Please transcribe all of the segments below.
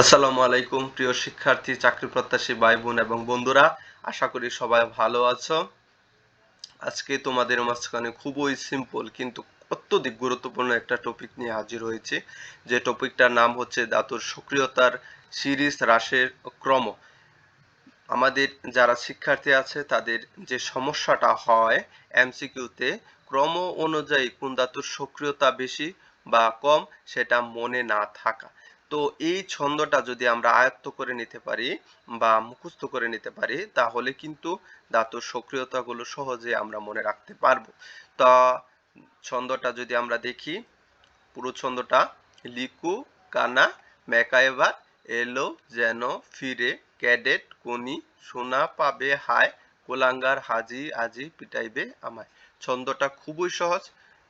আসসালামু আলাইকুম, প্রিয় শিক্ষার্থী, চাকরি প্রত্যাশী ভাই বোন এবং বন্ধুরা। আশা করি সবাই ভালো আছো। আজকে তোমাদের মাঝখানে খুবই সিম্পল কিন্তু অত্যধিক গুরুত্বপূর্ণ একটা টপিক নিয়ে হাজির হয়েছে। যে টপিকটার নাম হচ্ছে ধাতুর সক্রিয়তার সিরিজ হ্রাসের ক্রম। আমাদের যারা শিক্ষার্থী আছে, তাদের যে সমস্যাটা হয় এমসিকিউতে ক্রম অনুযায়ী কোন ধাতুর সক্রিয়তা বেশি বা কম, সেটা মনে না থাকা। তো এই ছন্দটা যদি আমরা আয়ত্ত করে নিতে পারি বা মুখস্থ করে নিতে পারি, তাহলে কিন্তু ধাতুর সক্রিয়তাগুলো সহজে আমরা মনে রাখতে পারব। তা ছন্দটা যদি আমরা দেখি, পুরো ছন্দটা লিকু, কানা মেকাইবার এলো, যেন, ফিরে, ক্যাডেট, কোনি, সোনা, পাবে, হায়, কোলাঙ্গার, হাজি, আজি, পিটাইবে, আমায়। ছন্দটা খুবই সহজ,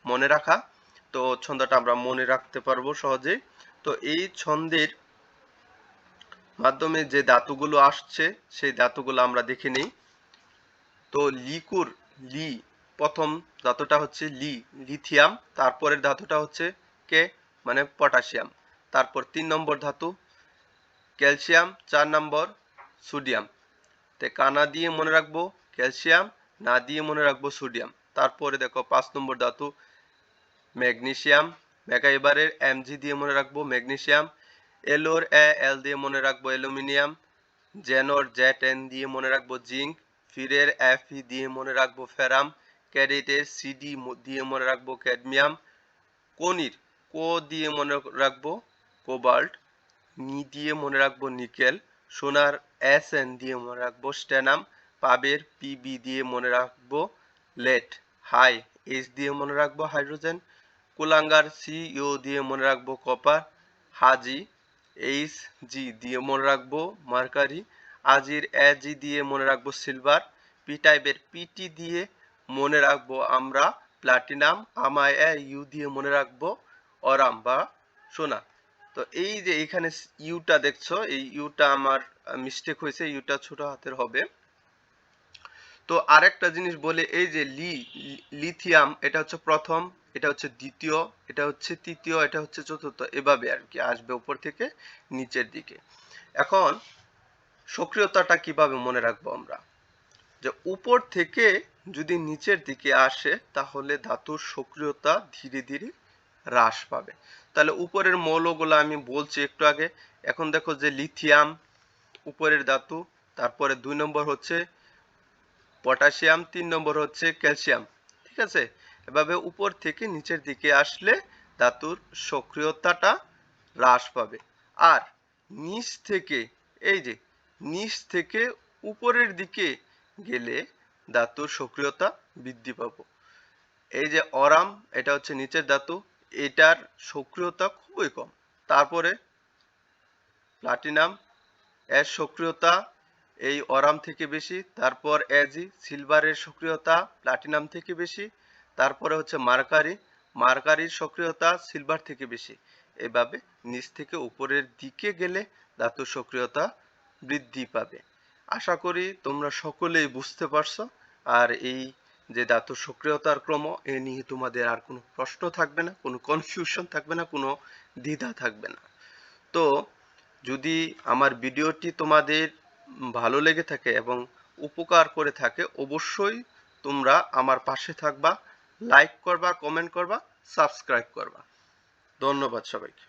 মনে রাখা। তো ছন্দটা আমরা মনে রাখতে পারব সহজেই। তো এই ছন্দের মাধ্যমে যে ধাতুগুলো আসছে, সেই ধাতুগুলো আমরা দেখে নিই। তো লিকুর, লি, প্রথম ধাতুটা হচ্ছে লি, লিথিয়াম, তারপরের ধাতুটা হচ্ছে কে? মানে পটাশিয়াম। তারপর তিন নম্বর ধাতু, ক্যালসিয়াম, চার নম্বর সোডিয়াম। তে কানা দিয়ে মনে রাখব ক্যালসিয়াম, না দিয়ে মনে রাখব সোডিয়াম। তারপরে দেখো পাঁচ নম্বর ধাতু, ম্যাগনেসিয়াম মেগা এবারের এমজি দিয়ে মনে রাখব ম্যাগনেসিয়াম এলোর এ এল দিয়ে মনে রাখব অ্যালুমিনিয়াম জেনোর জেট এন দিয়ে মনে রাখব জিঙ্ক ফিরের এফ ই দিয়ে মনে রাখব ফেরাম ক্যাডেটের সিডি দিয়ে মনে রাখব ক্যাডমিয়াম কনির কো দিয়ে মনে রাখব কোবাল্ট নি দিয়ে মনে রাখব নিকেল সোনার এস এন দিয়ে মনে রাখব স্ট্যানাম পাবের পিবি দিয়ে মনে রাখব লেট হাই এইচ দিয়ে মনে রাখব হাইড্রোজেন কুলাঙ্গার সি ইউ দিয়ে মনে রাখব কপার হাজি এইচ জি দিয়ে মনে রাখব মার্কারি, আজির এ জি দিয়ে মনে রাখব সিলভার, পি টাইপের পিটি দিয়ে মনে রাখব আমরা প্লাটিনাম আমায় এ ইউ দিয়ে মনে রাখব অরাম বা সোনা। তো এই যে এখানে ইউটা দেখছ, এই ইউটা আমার মিস্টেক হয়েছে, ইউটা ছোট হাতের হবে। তো আরেকটা জিনিস বলে এই যে লি, লিথিয়াম, এটা হচ্ছে প্রথম এটা হচ্ছে দ্বিতীয়, এটা হচ্ছে তৃতীয়, এটা হচ্ছে চতুর্থ, এভাবে আর কি আসবে উপর থেকে নিচের দিকে। এখন সক্রিয়তাটা কীভাবে মনে রাখব আমরা? যে উপর থেকে যদি নিচের দিকে আসে, তাহলে ধাতুর সক্রিয়তা ধীরে ধীরে হ্রাস পাবে। তাহলে উপরের মৌলগুলো আমি বলছি একটু আগে। এখন দেখো যে লিথিয়াম, উপরের ধাতু, তারপরে দুই নম্বর হচ্ছে পটাশিয়াম, তিন নম্বর হচ্ছে ক্যালসিয়াম, ঠিক আছে? এভাবে উপর থেকে নিচের দিকে আসলে ধাতুর সক্রিয়তাটা হ্রাস পাবে। আর নিচ থেকে, এই যে, নিচ থেকে উপরের দিকে গেলে ধাতুর সক্রিয়তা বৃদ্ধি পাবো। এই যে অরাম, এটা হচ্ছে নিচের ধাতু, এটার সক্রিয়তা খুবই কম। তারপরে প্লাটিনাম, এর সক্রিয়তা এই অরাম থেকে বেশি, তারপর এজি, সিলভারের সক্রিয়তা প্লাটিনাম থেকে বেশি তারপরে হচ্ছে মার্কারি। মার্কারির সক্রিয়তা সিলভার থেকে বেশি। এভাবে নিচ থেকে উপরের দিকে গেলে ধাতুর সক্রিয়তা বৃদ্ধি পাবে। আশা করি তোমরা সকলেই বুঝতে পারছ। আর এই যে ধাতুর সক্রিয়তার ক্রম, এ নিয়ে তোমাদের আর কোনো প্রশ্ন থাকবে না, কোনো কনফিউশন থাকবে না, কোনো দ্বিধা থাকবে না। তো যদি আমার ভিডিওটি তোমাদের ভালো লেগে থাকে এবং উপকার করে থাকে, অবশ্যই তোমরা আমার পাশে থাকবা। লাইক করবা কমেন্ট করবা সাবস্ক্রাইব করবা। ধন্যবাদ সবাইকে।